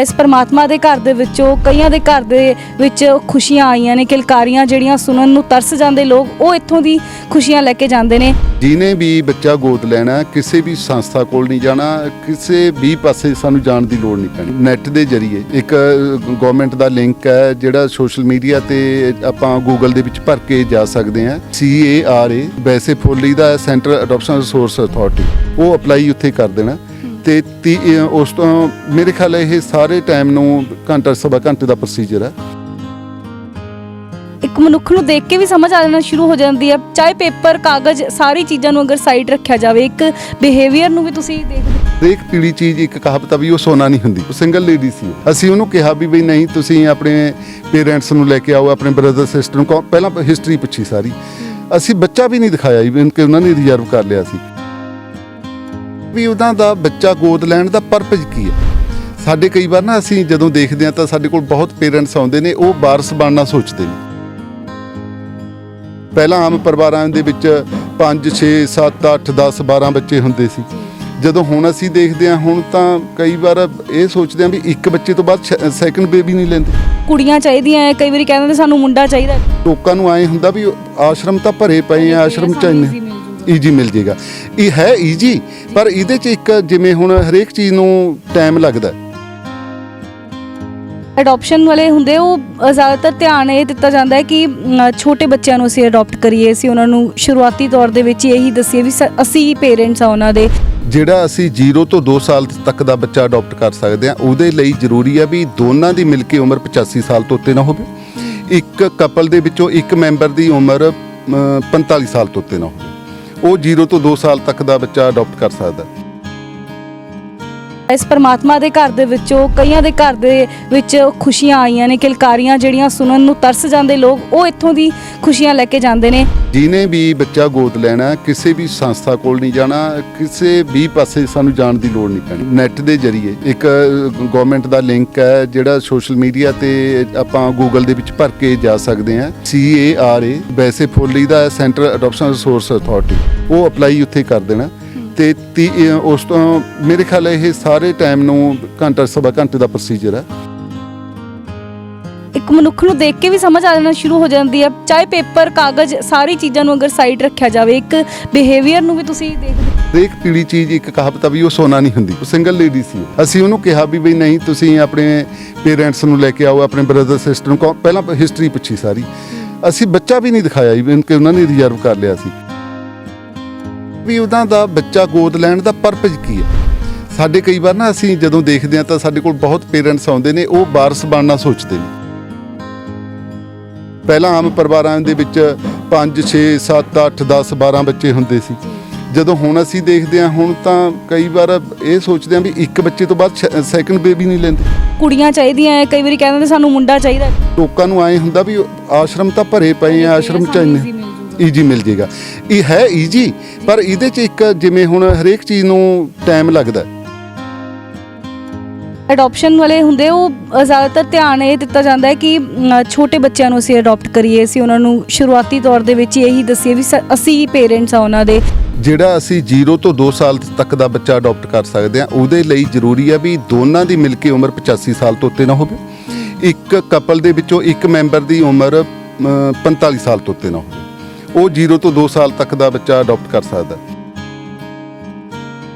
ਇਸ ਪਰਮਾਤਮਾ ਦੇ ਘਰ ਦੇ ਵਿੱਚੋਂ ਕਈਆਂ ਦੇ ਘਰ ਦੇ ਵਿੱਚ ਖੁਸ਼ੀਆਂ ਆਈਆਂ ਨੇ, ਕਿਲਕਾਰੀਆਂ ਜਿਹੜੀਆਂ ਸੁਣਨ ਨੂੰ ਤਰਸ ਜਾਂਦੇ ਲੋਕ, ਉਹ ਇੱਥੋਂ ਦੀ ਖੁਸ਼ੀਆਂ ਲੈ ਕੇ ਜਾਂਦੇ ਨੇ। ਜਿਹਨੇ ਵੀ ਬੱਚਾ ਗੋਦ ਲੈਣਾ, ਕਿਸੇ ਵੀ ਸੰਸਥਾ ਕੋਲ ਨਹੀਂ ਜਾਣਾ, ਕਿਸੇ ਵੀ ਪਾਸੇ ਸਾਨੂੰ ਜਾਣ ਦੀ ਲੋੜ ਨਹੀਂ ਪੈਣੀ। ਨੈਟ ਦੇ ਜ਼ਰੀਏ, ਇੱਕ ਗਵਰਨਮੈਂਟ ਦਾ ਲਿੰਕ ਹੈ, ਜਿਹੜਾ ਸੋਸ਼ਲ ਮੀਡੀਆ ਤੇ ਆਪਾਂ ਗੂਗਲ ਦੇ ਵਿੱਚ ਭਰ ਕੇ ਜਾ ਸਕਦੇ ਹਾਂ। C A R A, ਵੈਸੇ ਫੁੱਲੀ ਦਾ ਸੈਂਟਰਲ ਅਡਾਪਸ਼ਨ ਰਿਸੋਰਸ ਅਥਾਰਟੀ ਉਹ ਅਪਲਾਈ ਉੱਥੇ ਕਰ ਦੇਣਾ। ਤੇ ਉਸ ਤੋਂ ਮੇਰੇ ਖਿਆਲ ਇਹ ਸਾਰੇ ਟਾਈਮ ਨੂੰ ਘੰਟਾ ਸਵਾ ਘੰਟੇ ਦਾ ਪ੍ਰੋਸੀਜਰ ਹੈ। ਇੱਕ ਮਨੁੱਖ ਨੂੰ ਦੇਖ ਕੇ ਵੀ ਸਮਝ ਆ ਜਾਣਾ ਸ਼ੁਰੂ ਹੋ ਜਾਂਦੀ ਹੈ। ਚਾਹੇ ਪੇਪਰ ਕਾਗਜ਼ ਸਾਰੀ ਚੀਜ਼ਾਂ ਨੂੰ ਅਗਰ ਸਾਈਡ ਰੱਖਿਆ ਜਾਵੇ ਇੱਕ ਬਿਹੇਵੀਅਰ ਨੂੰ ਵੀ ਤੁਸੀਂ ਦੇਖਦੇ ਹਰੇਕ ਪੀੜੀ ਚੀਜ਼ ਇੱਕ ਕਹਾਵਤ ਆ ਵੀ ਉਹ ਸੋਨਾ ਨਹੀਂ ਹੁੰਦੀ ਉਹ ਸਿੰਗਲ ਲੇਡੀ ਸੀ ਉਹ। ਅਸੀਂ ਉਹਨੂੰ ਕਿਹਾ ਵੀ ਬਈ ਨਹੀਂ ਤੁਸੀਂ ਆਪਣੇ ਪੇਰੈਂਟਸ ਨੂੰ ਲੈ ਕੇ ਆਓ ਆਪਣੇ ਬ੍ਰਦਰ ਸਿਸਟਰ ਨੂੰ ਕਹੋ- ਪਹਿਲਾਂ ਹਿਸਟਰੀ ਪੁੱਛੀ ਸਾਰੀ। ਅਸੀਂ ਬੱਚਾ ਵੀ ਨਹੀਂ ਦਿਖਾਇਆ ਕਿ ਉਹਨਾਂ ਨੇ ਰਿਜ਼ਰਵ ਕਰ ਲਿਆ ਸੀ। ਵੀ ਉਹਨਾਂ ਦਾ ਬੱਚਾ ਗੋਦ ਲੈਣ ਦਾ ਪਰਪਸ ਕੀ ਹੈ ਸਾਡੇ ਕਈ ਵਾਰ ਨਾ ਅਸੀਂ ਜਦੋਂ ਦੇਖਦੇ ਹਾਂ ਤਾਂ ਸਾਡੇ ਕੋਲ ਬਹੁਤ ਪੇਰੈਂਟਸ ਆਉਂਦੇ ਨੇ ਉਹ ਵਾਰਸ ਬਣਨਾ ਸੋਚਦੇ ਨੇ ਪਹਿਲਾਂ ਆਮ ਪਰਿਵਾਰਾਂ ਦੇ ਵਿੱਚ 5 6 7 8 10 12 ਬੱਚੇ ਹੁੰਦੇ ਸੀ ਜਦੋਂ ਹੁਣ ਅਸੀਂ ਦੇਖਦੇ ਹਾਂ ਹੁਣ ਤਾਂ ਕਈ ਵਾਰ ਇਹ ਸੋਚਦੇ ਹਾਂ ਵੀ ਇੱਕ ਬੱਚੇ ਤੋਂ ਬਾਅਦ ਸੈਕੰਡ ਬੇਬੀ ਨਹੀਂ ਲੈਂਦੇ ਕੁੜੀਆਂ ਚਾਹੀਦੀਆਂ ਕਈ ਵਾਰੀ ਕਹਿੰਦੇ ਨੇ ਸਾਨੂੰ ਮੁੰਡਾ ਚਾਹੀਦਾ। ਲੋਕਾਂ ਨੂੰ ਐ ਹੁੰਦਾ ਵੀ ਆਸ਼ਰਮ ਤਾਂ ਭਰੇ ਪਏ ਆ ਆਸ਼ਰਮ ਚ ਇੰਨੇ। ਈਜੀ ਮਿਲ ਜੇਗਾ। ਇਹ ਹੈ ਈਜੀ ਪਰ ਇਹਦੇ ਚ ਇੱਕ ਜਿਵੇਂ ਹੁਣ ਹਰੇਕ ਚੀਜ਼ ਨੂੰ ਟਾਈਮ ਲੱਗਦਾ। ਅਡਾਪਸ਼ਨ ਵਾਲੇ ਹੁੰਦੇ ਉਹ ਜ਼ਿਆਦਾਤਰ ਧਿਆਨ ਇਹ ਦਿੱਤਾ ਜਾਂਦਾ ਹੈ ਕਿ ਛੋਟੇ ਬੱਚਿਆਂ ਨੂੰ ਅਸੀਂ ਅਡਾਪਟ ਕਰੀਏ ਅਸੀਂ ਉਹਨਾਂ ਨੂੰ ਸ਼ੁਰੂਆਤੀ ਤੌਰ ਦੇ ਵਿੱਚ ਇਹੀ ਦੱਸੀਏ ਵੀ ਅਸੀਂ ਪੇਰੈਂਟਸ ਆ ਉਹਨਾਂ ਦੇ। ਜਿਹੜਾ ਅਸੀਂ 0 ਤੋਂ 2 ਸਾਲ ਤੱਕ ਦਾ ਬੱਚਾ ਅਡਾਪਟ ਕਰ ਸਕਦੇ ਹਾਂ ਉਹਦੇ ਲਈ ਜ਼ਰੂਰੀ ਹੈ ਵੀ ਦੋਨਾਂ ਦੀ ਮਿਲ ਕੇ ਉਮਰ 85 ਸਾਲ ਤੋਂ ਉੱਤੇ ਨਾ ਹੋਵੇ। ਇੱਕ ਕਪਲ ਦੇ ਵਿੱਚੋਂ ਇੱਕ ਮੈਂਬਰ ਦੀ ਉਮਰ ਅਮ, 45 ਸਾਲ ਤੋਂ ਉੱਤੇ ਨਾ ਹੋਵੇ। ਉਹ 0 ਤੋਂ 2 ਸਾਲ ਤੱਕ ਦਾ ਬੱਚਾ ਅਡਾਪਟ ਕਰ ਸਕਦਾ। ਇਸ ਪਰਮਾਤਮਾ ਦੇ ਘਰ ਦੇ ਵਿੱਚੋਂ ਕਈਆਂ ਦੇ ਘਰ ਦੇ ਵਿੱਚ ਖੁਸ਼ੀਆਂ ਆਈਆਂ ਨੇ, ਕਿਲਕਾਰੀਆਂ ਜਿਹੜੀਆਂ ਸੁਣਨ ਨੂੰ ਤਰਸ ਜਾਂਦੇ ਲੋਕ, ਉਹ ਇੱਥੋਂ ਦੀ ਖੁਸ਼ੀਆਂ ਲੈ ਕੇ ਜਾਂਦੇ ਨੇ। ਜਿਹਨੇ ਵੀ ਬੱਚਾ ਗੋਦ ਲੈਣਾ, ਕਿਸੇ ਵੀ ਸੰਸਥਾ ਕੋਲ ਨਹੀਂ ਜਾਣਾ, ਕਿਸੇ ਵੀ ਪਾਸੇ ਸਾਨੂੰ ਜਾਣ ਦੀ ਲੋੜ ਨਹੀਂ ਪੈਣੀ। ਨੈਟ ਦੇ ਜ਼ਰੀਏ, ਇੱਕ ਗਵਰਨਮੈਂਟ ਦਾ ਲਿੰਕ ਹੈ, ਜਿਹੜਾ ਸੋਸ਼ਲ ਮੀਡੀਆ ਤੇ ਆਪਾਂ ਗੂਗਲ ਦੇ ਵਿੱਚ ਭਰ ਕੇ ਜਾ ਸਕਦੇ ਹਾਂ। C ਵੈਸੇ ਫੁੱਲੀ ਦਾ ਸੈਂਟਰਲ ਅਡਾਪਸ਼ਨ ਰਿਸੋਰਸ ਅਥਾਰਟੀ ਉਹ ਅਪਲਾਈ ਉੱਥੇ ਕਰ ਦੇਣਾ। ਤੇ ਉਸ ਤੋਂ ਮੇਰੇ ਖਿਆਲ ਇਹ ਸਾਰੇ ਟਾਈਮ ਨੂੰ ਘੰਟਾ ਸਵਾ ਘੰਟੇ ਦਾ ਪ੍ਰੋਸੀਜਰ ਹੈ। ਇੱਕ ਮਨੁੱਖ ਨੂੰ ਦੇਖ ਕੇ ਵੀ ਸਮਝ ਆ ਜਾਣਾ ਸ਼ੁਰੂ ਹੋ ਜਾਂਦੀ ਹੈ। ਚਾਹੇ ਪੇਪਰ ਕਾਗਜ਼ ਸਾਰੀ ਚੀਜ਼ਾਂ ਨੂੰ ਅਗਰ ਸਾਈਡ ਰੱਖਿਆ ਜਾਵੇ ਇੱਕ ਬਿਹੇਵੀਅਰ ਨੂੰ ਵੀ ਤੁਸੀਂ ਦੇਖਦੇ ਹਰੇਕ ਪੀੜੀ ਚੀਜ਼ ਇੱਕ ਕਹਾਵਤ ਆ ਵੀ ਉਹ ਸੋਨਾ ਨਹੀਂ ਹੁੰਦੀ। ਉਹ ਸਿੰਗਲ ਲੇਡੀ ਸੀ ਉਹ। ਅਸੀਂ ਉਹਨੂੰ ਕਿਹਾ ਵੀ ਬਈ ਨਹੀਂ ਤੁਸੀਂ ਆਪਣੇ ਪੇਰੈਂਟਸ ਨੂੰ ਲੈ ਕੇ ਆਓ ਆਪਣੇ ਬ੍ਰਦਰ ਸਿਸਟਰ ਨੂੰ ਕਹੋ- ਪਹਿਲਾਂ ਹਿਸਟਰੀ ਪੁੱਛੀ ਸਾਰੀ। ਅਸੀਂ ਬੱਚਾ ਵੀ ਨਹੀਂ ਦਿਖਾਇਆ ਕਿ ਉਹਨਾਂ ਨੇ ਰਿਜ਼ਰਵ ਕਰ ਲਿਆ ਸੀ। ਵੀ ਉਹਨਾਂ ਦਾ ਬੱਚਾ ਗੋਦ ਲੈਣ ਦਾ ਪਰਪਸ ਕੀ ਹੈ ਸਾਡੇ ਕਈ ਵਾਰ ਨਾ ਅਸੀਂ ਜਦੋਂ ਦੇਖਦੇ ਹਾਂ ਤਾਂ ਸਾਡੇ ਕੋਲ ਬਹੁਤ ਪੇਰੈਂਟਸ ਆਉਂਦੇ ਨੇ ਉਹ ਵਾਰਸ ਬਣਨਾ ਸੋਚਦੇ ਨੇ ਪਹਿਲਾਂ ਆਮ ਪਰਿਵਾਰਾਂ ਦੇ ਵਿੱਚ 5 6 7 8 10 12 ਬੱਚੇ ਹੁੰਦੇ ਸੀ ਜਦੋਂ ਹੁਣ ਅਸੀਂ ਦੇਖਦੇ ਹਾਂ ਹੁਣ ਤਾਂ ਕਈ ਵਾਰ ਇਹ ਸੋਚਦੇ ਹਾਂ ਵੀ ਇੱਕ ਬੱਚੇ ਤੋਂ ਬਾਅਦ ਸੈਕੰਡ ਬੇਬੀ ਨਹੀਂ ਲੈਂਦੇ ਕੁੜੀਆਂ ਚਾਹੀਦੀਆਂ ਹੈ ਕਈ ਵਾਰੀ ਕਹਿੰਦੇ ਨੇ ਸਾਨੂੰ ਮੁੰਡਾ ਚਾਹੀਦਾ। ਲੋਕਾਂ ਨੂੰ ਐ ਹੁੰਦਾ ਵੀ ਆਸ਼ਰਮ ਤਾਂ ਭਰੇ ਪਏ ਆ ਆਸ਼ਰਮ ਚ ਇੰਨੇ। ਈਜੀ ਮਿਲ ਜੇਗਾ। ਇਹ ਹੈ ਈਜੀ ਪਰ ਇਹਦੇ ਚ ਇੱਕ ਜਿਵੇਂ ਹੁਣ ਹਰੇਕ ਚੀਜ਼ ਨੂੰ ਟਾਈਮ ਲੱਗਦਾ ਹੈ। ਅਡਾਪਸ਼ਨ ਵਾਲੇ ਹੁੰਦੇ ਉਹ ਜ਼ਿਆਦਾਤਰ ਧਿਆਨ ਇਹ ਦਿੱਤਾ ਜਾਂਦਾ ਹੈ ਕਿ ਛੋਟੇ ਬੱਚਿਆਂ ਨੂੰ ਅਸੀਂ ਅਡਾਪਟ ਕਰੀਏ ਅਸੀਂ ਉਹਨਾਂ ਨੂੰ ਸ਼ੁਰੂਆਤੀ ਤੌਰ ਦੇ ਵਿੱਚ ਇਹੀ ਦੱਸੀਏ ਵੀ ਅਸੀਂ ਪੇਰੈਂਟਸ ਆ ਉਹਨਾਂ ਦੇ। ਜਿਹੜਾ ਅਸੀਂ 0 ਤੋਂ 2 ਸਾਲ ਤੱਕ ਦਾ ਬੱਚਾ ਅਡਾਪਟ ਕਰ ਸਕਦੇ ਹਾਂ ਉਹਦੇ ਲਈ ਜ਼ਰੂਰੀ ਹੈ ਵੀ ਦੋਨਾਂ ਦੀ ਮਿਲ ਕੇ ਉਮਰ 85 ਸਾਲ ਤੋਂ ਉੱਤੇ ਨਾ ਹੋਵੇ। ਇੱਕ ਕਪਲ ਦੇ ਵਿੱਚੋਂ ਇੱਕ ਮੈਂਬਰ ਦੀ ਉਮਰ ਅਮ, 45 ਸਾਲ ਤੋਂ ਉੱਤੇ ਨਾ ਹੋਵੇ। ਉਹ 0 ਤੋਂ 2 ਸਾਲ ਤੱਕ ਦਾ ਬੱਚਾ ਅਡਾਪਟ ਕਰ ਸਕਦਾ